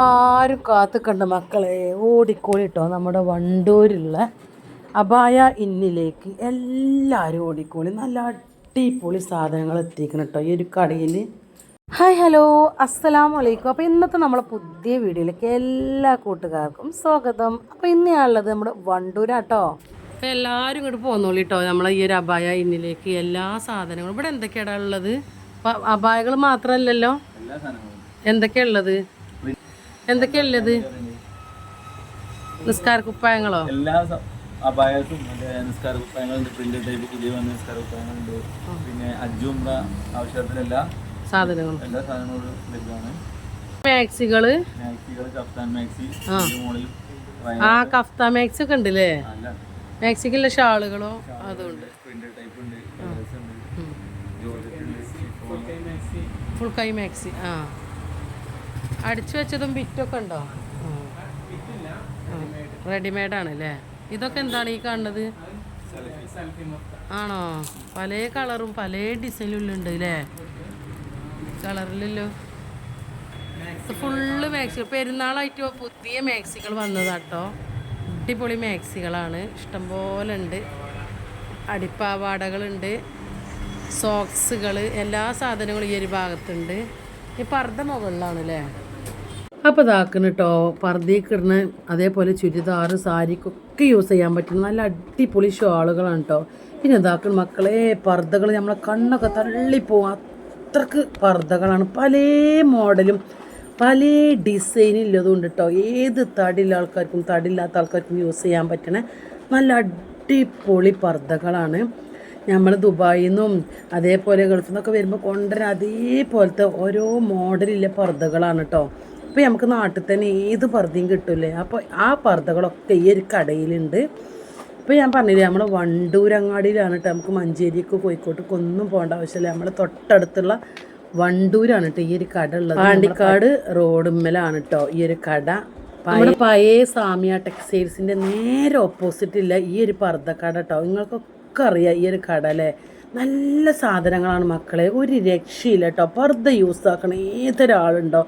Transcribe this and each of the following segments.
ആരും കാത്തുക്കണ്ട മക്കളെ ഓടിക്കോളിട്ടോ നമ്മുടെ വണ്ടൂരുള്ള അപായ ഇന്നിലേക്ക് എല്ലാവരും ഓടിക്കോളി. നല്ല അടിപൊളി സാധനങ്ങൾ എത്തിക്കണം കേട്ടോ ഈ ഒരു കടയിൽ ഹായ് ഹലോ അസ്സലാം വലൈക്കും അപ്പോൾ ഇന്നത്തെ നമ്മളെ പുതിയ വീഡിയോയിലേക്ക് എല്ലാ കൂട്ടുകാർക്കും സ്വാഗതം. അപ്പോൾ ഇന്ന് ഞാനുള്ളത് നമ്മുടെ വണ്ടൂരാട്ടോ. അപ്പോൾ എല്ലാവരും ഇങ്ങോട്ട് പോന്നോളി കേട്ടോ നമ്മളെ ഈ ഒരു അപായ ഇന്നിലേക്ക് എല്ലാ സാധനങ്ങളും. ഇവിടെ എന്തൊക്കെയാണ് ഉള്ളത്? അപായകൾ മാത്രമല്ലല്ലോ എന്തൊക്കെയാണ് ഉള്ളത്? എന്തൊക്കെയാ ഉള്ളത് നിസ്കാര കുപ്പായങ്ങളോ എല്ലാ സ- അപായത്തും മറ്റേ നിസ്കാര കുപ്പായങ്ങളുണ്ട് പ്രിന്റ് ടൈപ്പ് പുതിയ വന്ന നിസ്കാര കുപ്പായങ്ങളുണ്ട് പിന്നെ അജുംറ ആവശ്യത്തിന് എല്ലാ സാധനങ്ങളും. എല്ലാ സാധനങ്ങളും ലഭ്യമാണ് മാക്സികൾ? മാക്സികൾ കഫ്താൻ മാക്സി ആ. മോളിൽ ആ കഫ്ത മാക്സി ഒക്കെ ഉണ്ടല്ലേ? മാക്സിക്കുള്ള ഷാളുകളോ? അതുണ്ട്. ഫുൾ കൈ മാക്സി. ആ. അടിച്ചു വെച്ചതും ബിറ്റൊക്കെ ഉണ്ടോ? റെഡിമെയ്ഡ് ആണല്ലേ ഇതൊക്കെ എന്താണ് ഈ കാണുന്നത്? ആണോ? പല കളറും പല ഡിസൈനിലും ഉണ്ട് അല്ലേ കളറിലല്ലോ ഫുള്ള് മാക്സി പെരുന്നാളായിട്ട് പുതിയ മാക്സികൾ വന്നതാട്ടോ. അടിപൊളി മാക്സികളാണ് ഇഷ്ടംപോലെ ഉണ്ട്. അടിപ്പാവാടകളുണ്ട്. സോക്സുകൾ എല്ലാ സാധനങ്ങളും ഈ ഒരു ഭാഗത്തുണ്ട്. ഈ പർദ്ദ മുകളിലാണ് അല്ലേ അപ്പോൾ ഇതാക്കുന്ന കേട്ടോ പർദ്ദയ്ക്കിടുന്ന അതേപോലെ ചുരിദാർ സാരിക്കൊക്കെ യൂസ് ചെയ്യാൻ പറ്റുന്ന നല്ല അടിപൊളി ഷോളുകളാണ് കേട്ടോ പിന്നെ ഇതാക്കുന്ന മക്കളെ? പർദ്ദകൾ നമ്മളെ കണ്ണൊക്കെ തള്ളിപ്പോവും. അത്രയ്ക്ക് പർദ്ദകളാണ്. പല മോഡലും പല ഡിസൈനില്ലതും ഉണ്ട് കേട്ടോ ഏത് തടിയുള്ള ആൾക്കാർക്കും തടിയില്ലാത്ത ആൾക്കാർക്കും യൂസ് ചെയ്യാൻ പറ്റണ നല്ല അടിപൊളി പർദ്ദകളാണ്. നമ്മൾ ദുബായിൽ നിന്നും അതേപോലെ ഗൾഫിൽ നിന്നൊക്കെ വരുമ്പോൾ കൊണ്ടുവരാൻ അതേപോലത്തെ ഓരോ മോഡലിലെ പർദ്ദകളാണ് കേട്ടോ ഇപ്പോൾ നമുക്ക് നാട്ടിൽ തന്നെ ഏത് പർദ്ദയും കിട്ടില്ലേ അപ്പോൾ ആ പർദ്ദകളൊക്കെ ഈ ഒരു കടയിലുണ്ട്. ഇപ്പോൾ ഞാൻ പറഞ്ഞില്ലേ നമ്മൾ വണ്ടൂരങ്ങാടിയിലാണ് കേട്ടോ നമുക്ക് മഞ്ചേരിക്ക് കോഴിക്കോട്ടേക്ക് ഒന്നും പോകേണ്ട ആവശ്യമില്ല. നമ്മൾ തൊട്ടടുത്തുള്ള വണ്ടൂരാണ് കേട്ടോ ഈ ഒരു കട ഉള്ളത്. പാണ്ടിക്കാട് റോഡുമ്മലാണ് കേട്ടോ ഈ ഒരു കട. നമ്മുടെ പഴയ സാമിയ ടെക്സ്റ്റൈൽസിന്റെ നേരെ ഓപ്പോസിറ്റില്ല ഈ ഒരു പർദ്ദക്കട കേട്ടോ നിങ്ങൾക്കൊക്കെ അറിയാം ഈ ഒരു കട അല്ലേ? നല്ല സാധനങ്ങളാണ് മക്കളെ. ഒരു രക്ഷയില്ല കേട്ടോ പർദ്ദ യൂസ് ആക്കണ ഏതൊരാളുണ്ടോ?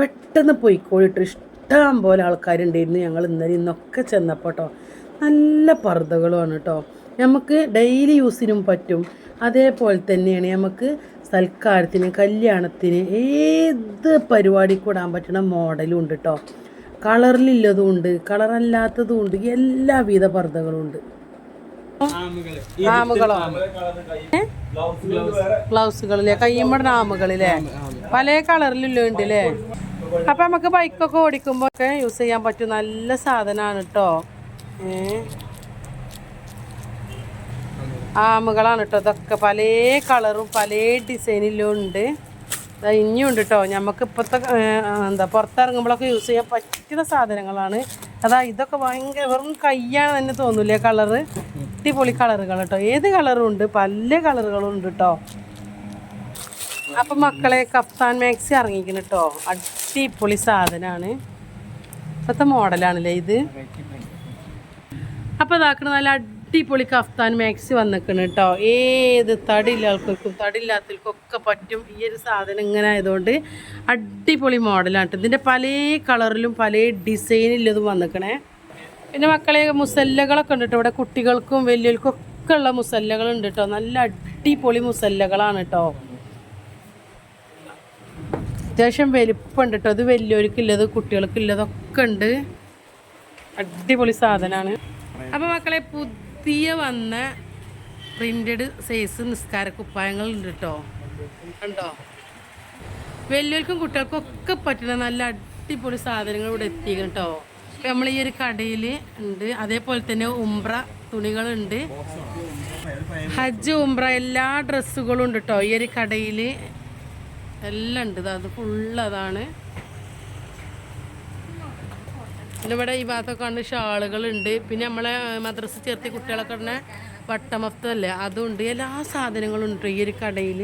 പെട്ടെന്ന് പൊയ്ക്കോളിട്ട് ഇഷ്ടം പോലെ ആൾക്കാരുണ്ടായിരുന്നു ഞങ്ങൾ ഇന്നലെ ഇന്നൊക്കെ ചെന്നപ്പോൾ കേട്ടോ നല്ല പർദ്ദകളുമാണ് കേട്ടോ നമുക്ക് ഡെയിലി യൂസിനും പറ്റും. അതേപോലെ തന്നെയാണ് നമുക്ക് സൽക്കാരത്തിന് കല്യാണത്തിന് ഏത് പരിപാടി കൂടാൻ പറ്റുന്ന മോഡലും ഉണ്ട് കേട്ടോ കളറിലുള്ളതും ഉണ്ട്. കളറല്ലാത്തതും ഉണ്ട്. എല്ലാവിധ പർദ്ദകളും ഉണ്ട്. ആമുകളോ. ഗ്ലൗസുകളിലെ കയ്യുമ്പട ആമുകളിലെ പല കളറിലുള്ള ഉണ്ട് അല്ലേ അപ്പൊ നമുക്ക് ബൈക്കൊക്കെ ഓടിക്കുമ്പോ ഒക്കെ യൂസ് ചെയ്യാൻ പറ്റും നല്ല സാധനമാണ് കേട്ടോ ആമുകളാണ് കേട്ടോ ഇതൊക്കെ പല കളറും പല ഡിസൈനിലും ഉണ്ട്. ഇനിയും ഉണ്ട് കേട്ടോ നമുക്ക് ഇപ്പോഴത്തെ എന്താ പുറത്തിറങ്ങുമ്പോഴൊക്കെ യൂസ് ചെയ്യാൻ പറ്റുന്ന സാധനങ്ങളാണ്. അതാ ഇതൊക്കെ ഭയങ്കര വെറും കയ്യാണ് തന്നെ തോന്നൂലേ കളറ് അടിപൊളി കളറുകൾ കേട്ടോ ഏത് കളറും ഉണ്ട്? പല കളറുകളും ഉണ്ട് കേട്ടോ അപ്പം മക്കളെ കഫ്താൻ മാക്സി ഇറങ്ങിക്കുന്നു കേട്ടോ അടിപൊളി സാധനമാണ് ഇപ്പോഴത്തെ മോഡലാണല്ലേ ഇത്? അപ്പോൾ ഇതാക്കണ നല്ല അടിപൊളി കഫ്താൻ മാക്സി വന്നിക്കണം കേട്ടോ ഏത് തടിയില്ല ആൾക്കാർക്കും തടിയില്ലാത്തവർക്കൊക്കെ പറ്റും ഈ ഒരു സാധനം ഇങ്ങനെ ആയതുകൊണ്ട് അടിപൊളി മോഡലാണ് ഇതിന്റെ പല കളറിലും പല ഡിസൈനില്ലതും വന്നിക്കണേ. പിന്നെ മക്കളെ മുസല്ലകളൊക്കെ ഉണ്ട് കേട്ടോ ഇവിടെ കുട്ടികൾക്കും വലിയവർക്കും ഒക്കെ ഉള്ള മുസല്ലകളുണ്ട് കേട്ടോ നല്ല അടിപൊളി മുസല്ലകളാണ് കേട്ടോ അത്യാവശ്യം വലിപ്പമുണ്ട് കേട്ടോ അത് വലിയവർക്കുള്ളത് കുട്ടികൾക്കുള്ളതൊക്കെ ഉണ്ട്. അടിപൊളി സാധനമാണ് അപ്പോൾ മക്കളെ പുതിയ വന്ന പ്രിന്റഡ് സൈസ് നിസ്കാര കുപ്പായങ്ങൾ ഉണ്ട് കേട്ടോ കണ്ടോ? വലിയവർക്കും കുട്ടികൾക്കും ഒക്കെ പറ്റുന്ന നല്ല അടിപൊളി സാധനങ്ങൾ ഇവിടെ എത്തിക്കണം കേട്ടോ ഇപ്പം നമ്മൾ ഈ ഒരു കടയിൽ ഉണ്ട്. അതേപോലെ തന്നെ ഉംബ്ര തുണികളുണ്ട്. ഹജ്ജ് ഉംബ്ര എല്ലാ ഡ്രസ്സുകളും ഉണ്ട് കേട്ടോ ഈ ഒരു കടയിൽ എല്ലാം ഉണ്ട്. അത് ഫുള്ള് അതാണ്. പിന്നെ ഇവിടെ ഈ ഭാഗത്തൊക്കെ കണ്ട് ഷാളുകളുണ്ട്. പിന്നെ നമ്മളെ മദ്രസ ചേർത്തി കുട്ടികളൊക്കെ ഇടുന്ന വട്ടമഫ്തല്ലേ അതുണ്ട്. എല്ലാ സാധനങ്ങളും ഉണ്ട് ഈ ഒരു കടയിൽ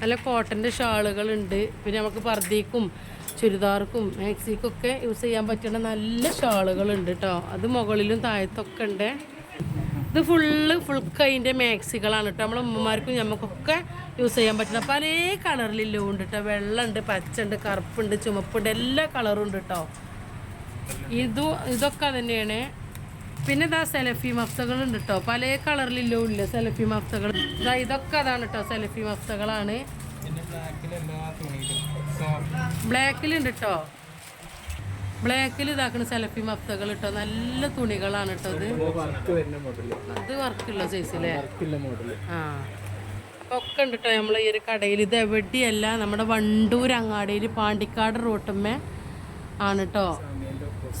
നല്ല കോട്ടന്റെ ഷാളുകളുണ്ട്. പിന്നെ നമുക്ക് പർദ്ദിക്കും ചുരിദാർക്കും മാക്സിക്കും ഒക്കെ യൂസ് ചെയ്യാൻ പറ്റുന്ന നല്ല ഷാളുകളുണ്ട് കേട്ടോ അത് മുകളിലും താഴത്തൊക്കെ ഉണ്ട്. ഇത് ഫുള്ള് ഫുൾ കൈന്റെ മാക്സികളാണ് കേട്ടോ നമ്മളെ ഉമ്മമാർക്കും ഞമ്മക്കൊക്കെ യൂസ് ചെയ്യാൻ പറ്റുന്ന പല കളറിലും ഉണ്ട് കേട്ടോ വെള്ളമുണ്ട് പച്ചുണ്ട് കറുപ്പുണ്ട് ചുമപ്പുണ്ട് എല്ലാ കളറും ഉണ്ട് കേട്ടോ ഇതും ഇതൊക്കെ തന്നെയാണ്. പിന്നെ ഇതാ സെലഫി മഫ്തകൾ ഉണ്ട് കേട്ടോ പല കളറിലും ഇല്ല സെലഫി മഫ്തകൾ ഇതാ ഇതൊക്കെ അതാണ് കേട്ടോ സെലഫി മഫ്തകളാണ് ബ്ലാക്കിലുണ്ട് കേട്ടോ ബ്ലാക്കിൽ ഇതാക്കുന്ന സെലഫി മഫ്തകൾ കേട്ടോ നല്ല തുണികളാണ് കേട്ടോ ഇത് അത് വർക്കുള്ള സൈസിലെ ആ. ഒക്കെ ഉണ്ട് കേട്ടോ നമ്മൾ ഈ ഒരു കടയിൽ. ഇത് എവിടെയല്ല നമ്മുടെ വണ്ടൂർ അങ്ങാടിയിൽ പാണ്ടിക്കാട് റോട്ടമ്മ ആണ് കേട്ടോ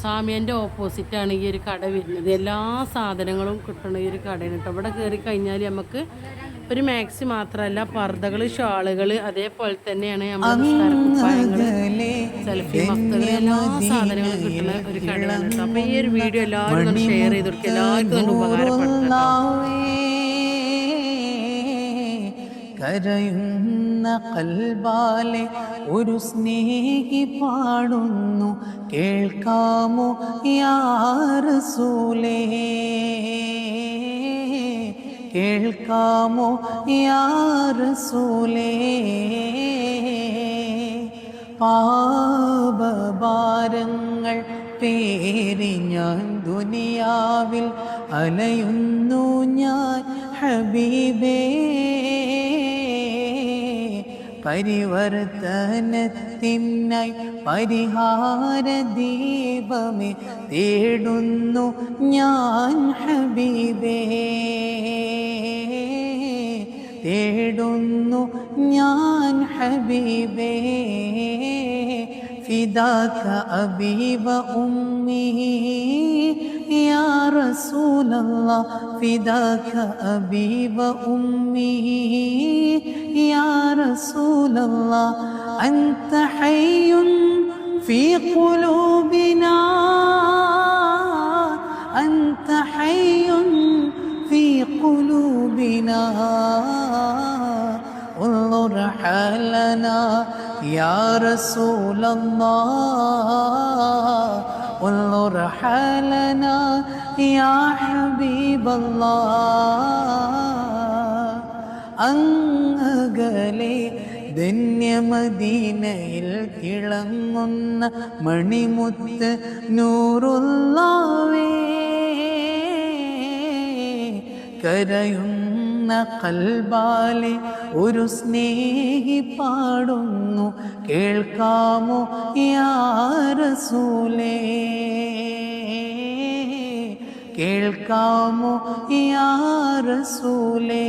സാമിയന്റെ ഓപ്പോസിറ്റ് ആണ് ഈ ഒരു കട വരുന്നത്. എല്ലാ സാധനങ്ങളും കിട്ടണ ഈ ഒരു കടയാണ് കേട്ടോ. ഇവിടെ കയറി കഴിഞ്ഞാൽ നമുക്ക് ഒരു മാക്സി മാത്രമല്ല പർദ്ദകൾ ഷാളുകൾ അതേപോലെ തന്നെയാണ് നമ്മുടെ സെൽഫി മഫ്തകൾ എല്ലാ സാധനങ്ങളും കിട്ടുന്ന ഒരു കടയാണ് കേട്ടോ. അപ്പൊ ഈ ഒരു വീഡിയോ എല്ലാവരും ഷെയർ ചെയ്ത് കൊടുക്കുക എല്ലാവർക്കും ഉപകാരപ്പെടുത്തുക ഉപകാരപ്പെടുത്തും കരയുന്ന കൽബാലെ ഒരു സ്നേഹി പാടുന്നു. കേൾക്കാമോ യാറസൂലേ കേൾക്കാമോ യാറസൂലേ പാപഭാരങ്ങൾ പേരി ഞാൻ ദുനിയാവിൽ അലയുന്നു ഞാൻ ഹബീബേ. പരിവർത്തനത്തിനായി പരിഹാര ദീപമേ തേടുന്നു ഞാൻ ഹബീബേ. തേടുന്നു ഞാൻ ഹബീബേ. ഫിദാക്ക അബീബ ഉമ്മീ. يا رسول الله. فداك أبي وأمي. يا رسول الله أنت حي في قلوبنا. أنت حي في قلوبنا. انظر حالنا يا رسول الله. انظر حالنا يا حبيب الله അങ്ങകലെ ധന്യമദീനയിൽ തിളങ്ങുന്ന മണിമുത്ത് നൂറുള്ളവേ കരയുന്ന കൽബാലെ ഒരു സ്നേഹി പാടുന്നു. കേൾക്കാമോ യാസൂലേ കേൾക്കാമോ യാറസൂലേ